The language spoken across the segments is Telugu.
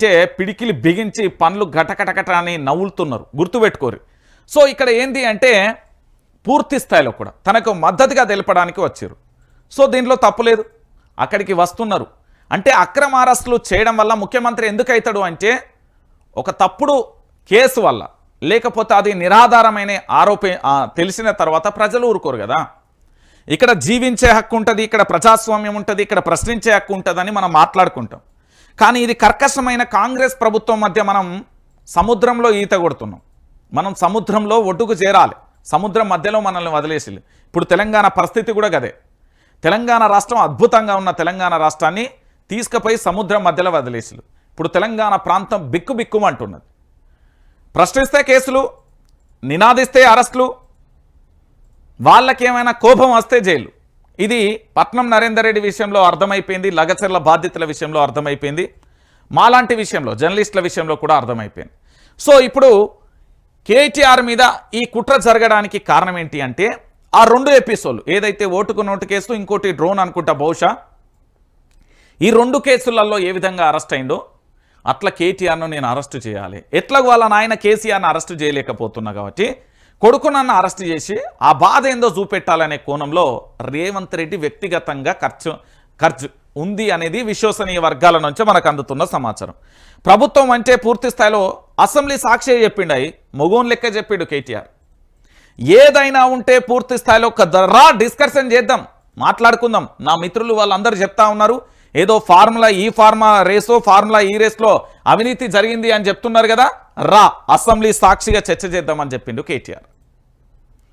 అంటే పిడికిలి బిగించి పండ్లు గటకటకట అని నవ్వులుతున్నారు. గుర్తుపెట్టుకోరు. సో ఇక్కడ ఏంది అంటే పూర్తి స్థాయిలో కూడా తనకు మద్దతుగా తెలపడానికి వచ్చారు. సో దీంట్లో తప్పులేదు అక్కడికి వస్తున్నారు. అంటే అక్రమ అరెస్టులు చేయడం వల్ల ముఖ్యమంత్రి ఎందుకు అవుతాడు అంటే ఒక తప్పుడు కేసు వల్ల లేకపోతే అది నిరాధారమైన ఆరోపి తెలిసిన తర్వాత ప్రజలు ఊరుకోరు కదా. ఇక్కడ జీవించే హక్కు ఉంటుంది ఇక్కడ ప్రజాస్వామ్యం ఉంటుంది ఇక్కడ ప్రశ్నించే హక్కు ఉంటుందని మనం మాట్లాడుకుంటాం. కానీ ఇది కర్కశమైన కాంగ్రెస్ ప్రభుత్వం మధ్య మనం సముద్రంలో ఈత కొడుతున్నాం. మనం సముద్రంలో ఒడ్డుకు చేరాలి. సముద్రం మధ్యలో మనల్ని వదిలేసి ఇప్పుడు తెలంగాణ పరిస్థితి కూడా గదే. తెలంగాణ రాష్ట్రం అద్భుతంగా ఉన్న తెలంగాణ రాష్ట్రాన్ని తీసుకుపోయి సముద్రం మధ్యలో వదిలేసిలు ఇప్పుడు తెలంగాణ ప్రాంతం బిక్కు బిక్కుమంటున్నది ప్రశ్నిస్తే కేసులు నినాదిస్తే అరెస్టులు వాళ్ళకేమైనా కోపం వస్తే జైలు. ఇది పట్నం నరేందర్ రెడ్డి విషయంలో అర్థమైపోయింది లగచర్ల బాధ్యతల విషయంలో అర్థమైపోయింది. మాలాంటి విషయంలో జర్నలిస్టుల విషయంలో కూడా అర్థమైపోయింది. సో ఇప్పుడు కేటీఆర్ మీద ఈ కుట్ర జరగడానికి కారణం ఏంటి అంటే ఆ రెండు ఎపిసోడ్లు ఏదైతే ఓటుకు నోటు కేసు ఇంకోటి డ్రోన్ అనుకుంటా బహుశా ఈ రెండు కేసులలో ఏ విధంగా అరెస్ట్ అయిందో అట్లా కేటీఆర్ను నేను అరెస్టు చేయాలి. ఎట్లా వాళ్ళ నాయన కేసీఆర్ని అరెస్టు చేయలేకపోతున్నా కాబట్టి కొడుకు నన్ను అరెస్ట్ చేసి ఆ బాధ ఏందో చూపెట్టాలనే కోణంలో రేవంత్ రెడ్డి వ్యక్తిగతంగా ఖర్చు ఖర్చు ఉంది అనేది విశ్వసనీయ వర్గాల నుంచి మనకు అందుతున్న సమాచారం. ప్రభుత్వం అంటే పూర్తి స్థాయిలో అసెంబ్లీ సాక్షి చెప్పిండాయి మొగోన్ లెక్క చెప్పిండు కేటీఆర్. ఏదైనా ఉంటే పూర్తి స్థాయిలో ఒక రా డిస్కషన్ చేద్దాం మాట్లాడుకుందాం. నా మిత్రులు వాళ్ళందరూ చెప్తా ఉన్నారు ఏదో ఫార్ములా ఈ ఫార్మా రేసో ఫార్ములా ఈ రేస్లో అవినీతి జరిగింది అని చెప్తున్నారు కదా రా అసెంబ్లీ సాక్షిగా చర్చ చేద్దామని చెప్పిండు కేటీఆర్.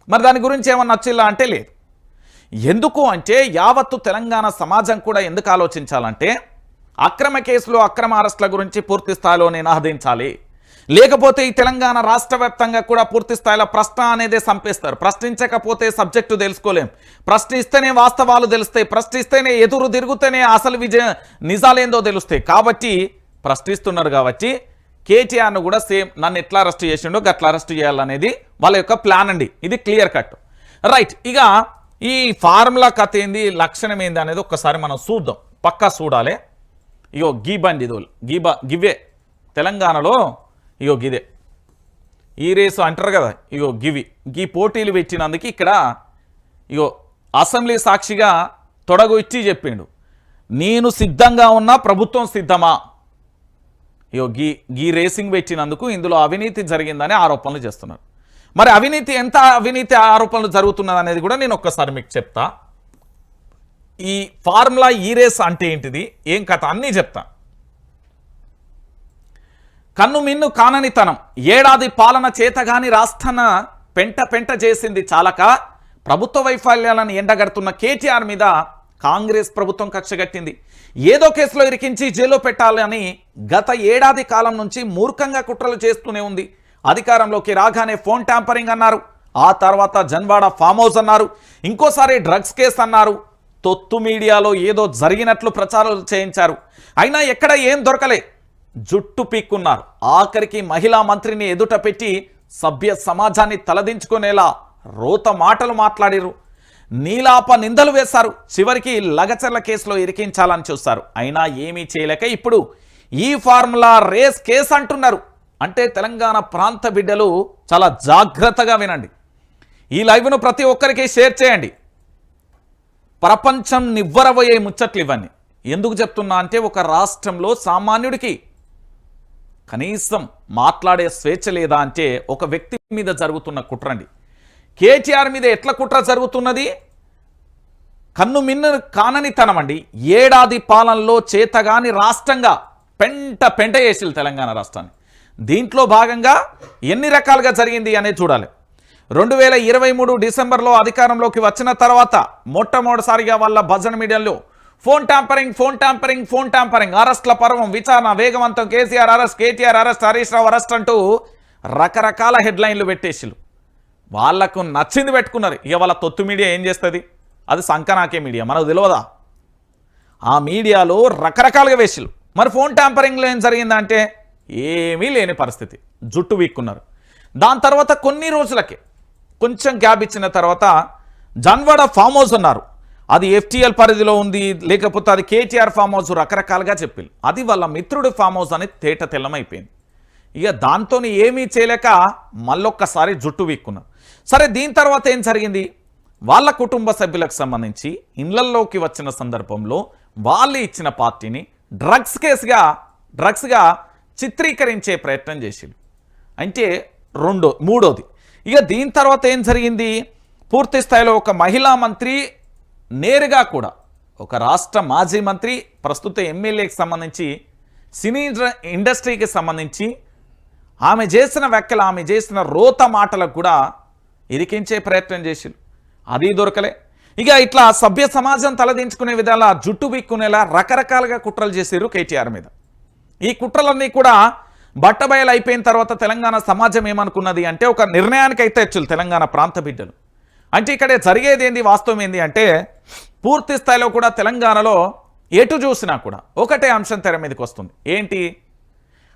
మరి దాని గురించి ఏమన్నా నచ్చిల్లా అంటే లేదు. ఎందుకు అంటే యావత్తు తెలంగాణ సమాజం కూడా ఎందుకు ఆలోచించాలంటే అక్రమ కేసులు అక్రమ అరెస్టుల గురించి పూర్తి స్థాయిలో నినాదించాలి. లేకపోతే ఈ తెలంగాణ రాష్ట్ర వ్యాప్తంగా కూడా పూర్తి స్థాయిలో ప్రశ్న అనేది సంపేస్తారు. ప్రశ్నించకపోతే సబ్జెక్టు తెలుసుకోలేం. ప్రశ్నిస్తేనే వాస్తవాలు తెలుస్తాయి. ప్రశ్నిస్తేనే ఎదురు తిరుగుతేనే అసలు విజయ నిజాలేందో తెలుస్తాయి. కాబట్టి ప్రశ్నిస్తున్నారు కాబట్టి కేటీఆర్ను కూడా సేమ్ నన్ను ఎట్లా అరెస్ట్ చేసిండో గట్లా అరెస్ట్ చేయాలనేది వాళ్ళ యొక్క ప్లాన్ అండి. ఇది క్లియర్ కట్. రైట్ ఇక ఈ ఫార్ములా కథ ఏంది? లక్షణం ఏంది అనేది ఒక్కసారి మనం చూద్దాం. పక్కా చూడాలి. ఇగో గీ బండి ఇదో గీ గివే తెలంగాణలో ఇగో గిదే. ఈ రేసు అంటారు కదా ఇగో గివి. గీ పోటీలు పెట్టినందుకు ఇక్కడ ఇగో అసెంబ్లీ సాక్షిగా తొడగు ఇచ్చి చెప్పిండు. నేను సిద్ధంగా ఉన్నా ప్రభుత్వం సిద్ధమా? ఇగో గీ గీ రేసింగ్ పెట్టినందుకు ఇందులో అవినీతి జరిగిందని ఆరోపణలు చేస్తున్నారు. మరి అవినీతి ఎంత అవినీతి ఆరోపణలు జరుగుతున్నది అనేది కూడా నేను ఒక్కసారి మీకు చెప్తా. ఈ ఫార్ములా ఈ రేస్ అంటే ఏంటిది? ఏం కథ? అన్నీ చెప్తా. కన్ను మిన్ను కాననితనం ఏడాది పాలన చేతగాని రాస్తన పెంట పెంట చేసింది చాలక ప్రభుత్వ వైఫల్యాలను ఎండగడుతున్న కేటీఆర్ మీద కాంగ్రెస్ ప్రభుత్వం కక్షగట్టింది ఏదో కేసులో ఇరికించి జైల్లో పెట్టాలని గత ఏడాది కాలం నుంచి మూర్ఖంగా కుట్రలు చేస్తూనే ఉంది. అధికారంలోకి రాగానే ఫోన్ ట్యాంపరింగ్ అన్నారు. ఆ తర్వాత జన్వాడ ఫామ్ హౌస్ అన్నారు. ఇంకోసారి డ్రగ్స్ కేసు అన్నారు. తొత్తు మీడియాలో ఏదో జరిగినట్లు ప్రచారాలు చేయించారు. అయినా ఎక్కడ ఏం దొరకలే. జుట్టు పీక్కున్నారు. ఆఖరికి మహిళా మంత్రిని ఎదుట పెట్టి సభ్య సమాజాన్ని తలదించుకునేలా రోత మాటలు మాట్లాడిరు నీలాప నిందలు వేశారు. చివరికి లగచర్ల కేసులో ఇరికించాలని చూస్తారు అయినా ఏమీ చేయలేక ఇప్పుడు ఈ ఫార్ములా రేస్ కేసు అంటున్నారు. అంటే తెలంగాణ ప్రాంత బిడ్డలు చాలా జాగ్రత్తగా వినండి. ఈ లైవ్ను ప్రతి ఒక్కరికి షేర్ చేయండి. ప్రపంచం నివ్వరబోయే ముచ్చట్లు ఇవన్నీ ఎందుకు చెప్తున్నా అంటే ఒక రాష్ట్రంలో సామాన్యుడికి కనీసం మాట్లాడే స్వేచ్ఛ లేదా అంటే ఒక వ్యక్తి మీద జరుగుతున్న కుట్రండి కేటీఆర్ మీద ఎట్ల కుట్ర జరుగుతున్నది? కన్ను మిన్ను కాననితనం అండి. ఏడాది పాలనలో చేతగాని రాష్ట్రంగా పెంట పెంట చేసిలు తెలంగాణ రాష్ట్రాన్ని. దీంట్లో భాగంగా ఎన్ని రకాలుగా జరిగింది అనేది చూడాలి. రెండు వేల ఇరవై మూడు డిసెంబర్లో అధికారంలోకి వచ్చిన తర్వాత మొట్టమొదటిసారిగా వాళ్ళ భజన మీడియాలో phone tampering phone tampering phone tampering అరెస్ట్ల పర్వం విచారణ వేగవంతం KCR arrest KTR arrest Harish Rao arrest అంటూ రకరకాల హెడ్లైన్లు పెట్టేసిలు వాళ్ళకు నచ్చింది పెట్టుకున్నారు. ఇక వాళ్ళ తొత్తు మీడియా ఏం చేస్తుంది? అది సంకనాకే మీడియా. మనకు తెలియదా ఆ మీడియాలో రకరకాలుగా వేసిలు మరి ఫోన్ ట్యాంపరింగ్లో ఏం జరిగిందంటే ఏమీ లేని పరిస్థితి. జుట్టు వీక్కున్నారు. దాని తర్వాత కొన్ని రోజులకే కొంచెం గ్యాప్ ఇచ్చిన తర్వాత జన్వాడ ఫామ్ హౌస్ ఉన్నారు అది ఎఫ్టీఎల్ పరిధిలో ఉంది లేకపోతే అది కేటీఆర్ ఫామ్ హౌస్ రకరకాలుగా చెప్పింది అది వాళ్ళ మిత్రుడు ఫామ్ హౌస్ అని తేట తెల్లమైపోయింది. ఇక దాంతో ఏమీ చేయలేక మళ్ళొక్కసారి జుట్టు వీక్కున్నారు. సరే దీని తర్వాత ఏం జరిగింది? వాళ్ళ కుటుంబ సభ్యులకు సంబంధించి ఇళ్ళల్లోకి వచ్చిన సందర్భంలో వాళ్ళు ఇచ్చిన పార్టీని డ్రగ్స్ కేసుగా డ్రగ్స్గా చిత్రీకరించే ప్రయత్నం చేసిండు. అంటే రెండో మూడోది. ఇక దీని తర్వాత ఏం జరిగింది? పూర్తి స్థాయిలో ఒక మహిళా మంత్రి నేరుగా కూడా ఒక రాష్ట్ర మాజీ మంత్రి ప్రస్తుత ఎమ్మెల్యేకి సంబంధించి సినీ ఇండస్ట్రీకి సంబంధించి ఆమె చేసిన వ్యాఖ్యలు ఆమె చేసిన రోత మాటలకు కూడా ఇరికించే ప్రయత్నం చేసిండు. అది దొరకలే. ఇక ఇట్లా సభ్య సమాజం తలదించుకునే విధాలా జుట్టు బిక్కునేలా రకరకాలుగా కుట్రలు చేశారు కేటీఆర్ మీద. ఈ కుట్రలన్నీ కూడా బట్టబయలు అయిపోయిన తర్వాత తెలంగాణ సమాజం ఏమనుకున్నది అంటే ఒక నిర్ణయానికి అయితే వచ్చులు తెలంగాణ ప్రాంత బిడ్డలు. అంటే ఇక్కడ జరిగేది ఏంది వాస్తవం ఏంది అంటే పూర్తి స్థాయిలో కూడా తెలంగాణలో ఎటు చూసినా కూడా ఒకటే అంశం తెర మీదకి వస్తుంది. ఏంటి?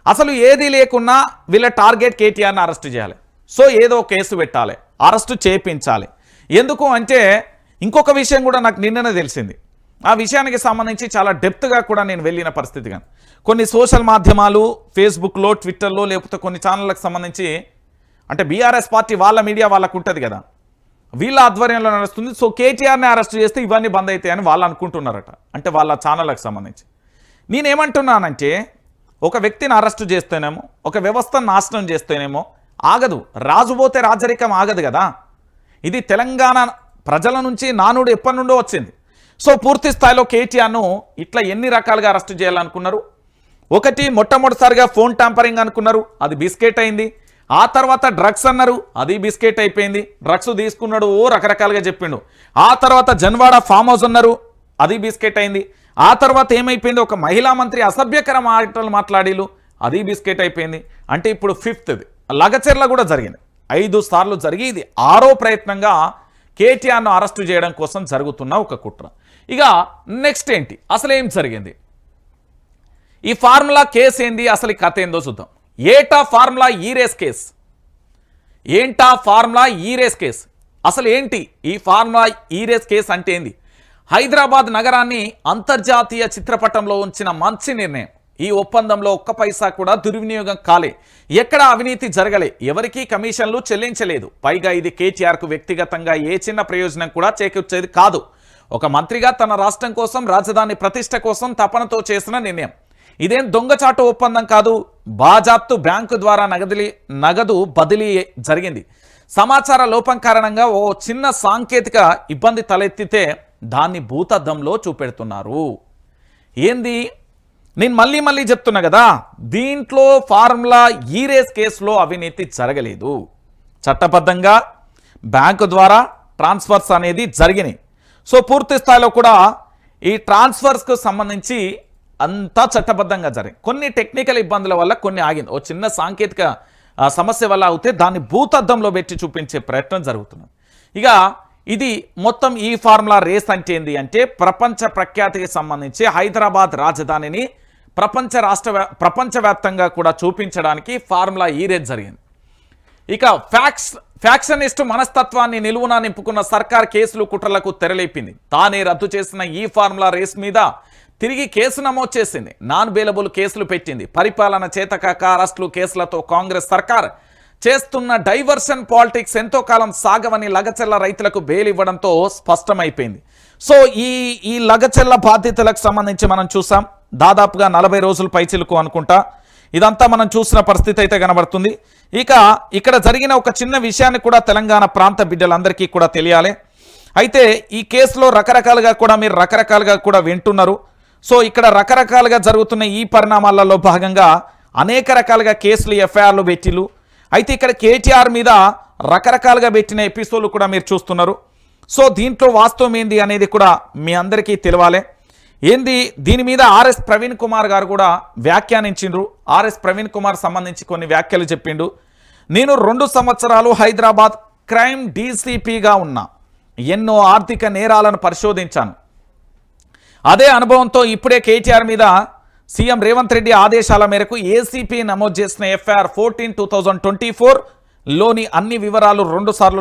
అసలు ఏది లేకున్నా వీళ్ళ టార్గెట్ కేటీఆర్ని అరెస్ట్ చేయాలి. సో ఏదో కేసు పెట్టాలి. అరెస్టు చేపించాలి. ఎందుకు అంటే ఇంకొక విషయం కూడా నాకు నిన్ననే తెలిసింది. ఆ విషయానికి సంబంధించి చాలా డెప్త్గా కూడా నేను వెళ్ళిన పరిస్థితి కానీ కొన్ని సోషల్ మాధ్యమాలు ఫేస్బుక్లో ట్విట్టర్లో లేకపోతే కొన్ని ఛానళ్ళకు సంబంధించి అంటే బీఆర్ఎస్ పార్టీ వాళ్ళ మీడియా వాళ్ళకు ఉంటుంది కదా. వీళ్ళ ఆధ్వర్యంలో నడుస్తుంది. సో కేటీఆర్ని అరెస్ట్ చేస్తే ఇవన్నీ బంద్ అవుతాయని వాళ్ళు అనుకుంటున్నారట. అంటే వాళ్ళ ఛానళ్ళకు సంబంధించి. నేనేమంటున్నానంటే ఒక వ్యక్తిని అరెస్ట్ చేస్తేనేమో ఒక వ్యవస్థను నాశనం చేస్తేనేమో ఆగదు. రాజుపోతే రాజరికం ఆగదు కదా. ఇది తెలంగాణ ప్రజల నుంచి నానుడు ఎప్పటి నుండో వచ్చింది. సో పూర్తి స్థాయిలో కేటీఆర్ను ఇట్లా ఎన్ని రకాలుగా అరెస్టు చేయాలనుకున్నారు? ఒకటి మొట్టమొదటిసారిగా ఫోన్ ట్యాంపరింగ్ అనుకున్నారు అది బిస్కెట్ అయింది. ఆ తర్వాత డ్రగ్స్ అన్నారు అది బిస్కెట్ అయిపోయింది. డ్రగ్స్ తీసుకున్నాడు ఓ రకరకాలుగా చెప్పిండు. ఆ తర్వాత జన్వాడ ఫామ్ హౌస్ అన్నారు అది బిస్కెట్ అయింది. ఆ తర్వాత ఏమైపోయింది? ఒక మహిళా మంత్రి అసభ్యకర మాటలు మాట్లాడిలు అది బిస్కెట్ అయిపోయింది. అంటే ఇప్పుడు ఫిఫ్త్ది లగచెర్ల కూడా జరిగింది. ఐదు సార్లు జరిగి ఇది ఆరో ప్రయత్నంగా కేటీఆర్ను అరెస్టు చేయడం కోసం జరుగుతున్న ఒక కుట్ర. ఇక నెక్స్ట్ ఏంటి? అసలు ఏం జరిగింది? ఈ ఫార్ములా కేసు ఏంది? అసలు కథ ఏందో చూద్దాం. ఏటా ఫార్ములా ఈ రేస్ కేస్? ఏంటా ఫార్ములా ఈ రేస్ కేస్? అసలు ఏంటి ఈ ఫార్ములా ఈ రేస్ కేస్ అంటే ఏంది? హైదరాబాద్ నగరాన్ని అంతర్జాతీయ చిత్రపటంలో ఉంచిన మంచి నిర్ణయం. ఈ ఒప్పందంలో ఒక్క పైసా కూడా దుర్వినియోగం కాలే. ఎక్కడ అవినీతి జరగలే. ఎవరికీ కమిషన్లు చెల్లించలేదు. పైగా ఇది కేటీఆర్కు వ్యక్తిగతంగా ఏ చిన్న ప్రయోజనం కూడా చేకూర్చేది కాదు. ఒక మంత్రిగా తన రాష్ట్రం కోసం రాజధాని ప్రతిష్ట కోసం తపనతో చేసిన నిర్ణయం. ఇదేం దొంగచాటు ఒప్పందం కాదు. బాజాప్తు బ్యాంకు ద్వారా నగదిలి నగదు బదిలీ జరిగింది. సమాచార లోపం కారణంగా ఓ చిన్న సాంకేతిక ఇబ్బంది తలెత్తితే దాన్ని భూతద్దంలో చూపెడుతున్నారు. ఏంది? నేను మళ్ళీ మళ్ళీ చెప్తున్నా కదా దీంట్లో ఫార్ములా ఈ రేస్ కేసులో అవినీతి జరగలేదు. చట్టబద్ధంగా బ్యాంకు ద్వారా ట్రాన్స్ఫర్స్ అనేది జరిగినాయి. సో పూర్తి స్థాయిలో కూడా ఈ ట్రాన్స్ఫర్స్కు సంబంధించి అంతా చట్టబద్ధంగా జరిగింది. కొన్ని టెక్నికల్ ఇబ్బందుల వల్ల కొన్ని ఆగింది. ఓ చిన్న సాంకేతిక సమస్య వల్ల అవుతే దాన్ని భూతద్దంలో పెట్టి చూపించే ప్రయత్నం జరుగుతున్నది. ఇక ఇది మొత్తం ఈ ఫార్ములా రేస్ అంటే ఏంది అంటే ప్రపంచ ప్రఖ్యాతికి సంబంధించి హైదరాబాద్ రాజధానిని ప్రపంచ రాష్ట్ర వ్యా- ప్రపంచవ్యాప్తంగా కూడా చూపించడానికి ఫార్ములా ఈ రేస్ జరిగింది. ఇక ఫ్యాక్స్ ఫ్యాక్షనిస్టు మనస్తత్వాన్ని నిలువున నింపుకున్న సర్కార్ కేసులు కుట్రలకు తెరలేపింది. తానే రద్దు చేసిన ఈ ఫార్ములా రేస్ మీద తిరిగి కేసు నమోదు చేసింది. నాన్ బెయిలబుల్ కేసులు పెట్టింది. పరిపాలన చేతకాక అరెస్టులు కేసులతో కాంగ్రెస్ సర్కార్ చేస్తున్న డైవర్షన్ పాలిటిక్స్ ఎంతో కాలం సాగవని లగచెల్ల రైతులకు బెయిల్ ఇవ్వడంతో స్పష్టమైపోయింది. సో ఈ ఈ లగచెల్ల బాధ్యతలకు సంబంధించి మనం చూసాం. దాదాపుగా నలభై రోజులు పైచిలుకు అనుకుంటా. ఇదంతా మనం చూసిన పరిస్థితి అయితే కనబడుతుంది. ఇక ఇక్కడ జరిగిన ఒక చిన్న విషయాన్ని కూడా తెలంగాణ ప్రాంత బిడ్డలందరికీ కూడా తెలియాలి. అయితే ఈ కేసులో రకరకాలుగా కూడా మీరు రకరకాలుగా కూడా వింటున్నారు. సో ఇక్కడ రకరకాలుగా జరుగుతున్న ఈ పరిణామాలలో భాగంగా అనేక రకాలుగా కేసులు ఎఫ్ఐఆర్లు పెట్టిలు అయితే ఇక్కడ కేటీఆర్ మీద రకరకాలుగా పెట్టిన ఎపిసోడ్లు కూడా మీరు చూస్తున్నారు. సో దీంట్లో వాస్తవం ఏంది అనేది కూడా మీ అందరికీ తెలియాలి. ఏంది? దీని మీద ఆర్ఎస్ ప్రవీణ్ కుమార్ గారు కూడా వ్యాఖ్యానించిండ్రు. ఆర్ఎస్ ప్రవీణ్ కుమార్ సంబంధించి కొన్ని వ్యాఖ్యలు చెప్పిండు. నేను రెండు సంవత్సరాలు హైదరాబాద్ క్రైమ్ డీసీపీగా ఉన్నా. ఎన్నో ఆర్థిక నేరాలను పరిశోధించాను. అదే అనుభవంతో ఇప్పుడే కేటీఆర్ మీద సీఎం రేవంత్ రెడ్డి ఆదేశాల మేరకు ఏసీపీ నమోదు చేసిన ఎఫ్ఐఆర్ ఫోర్టీన్ టూ లోని అన్ని వివరాలు రెండు సార్లు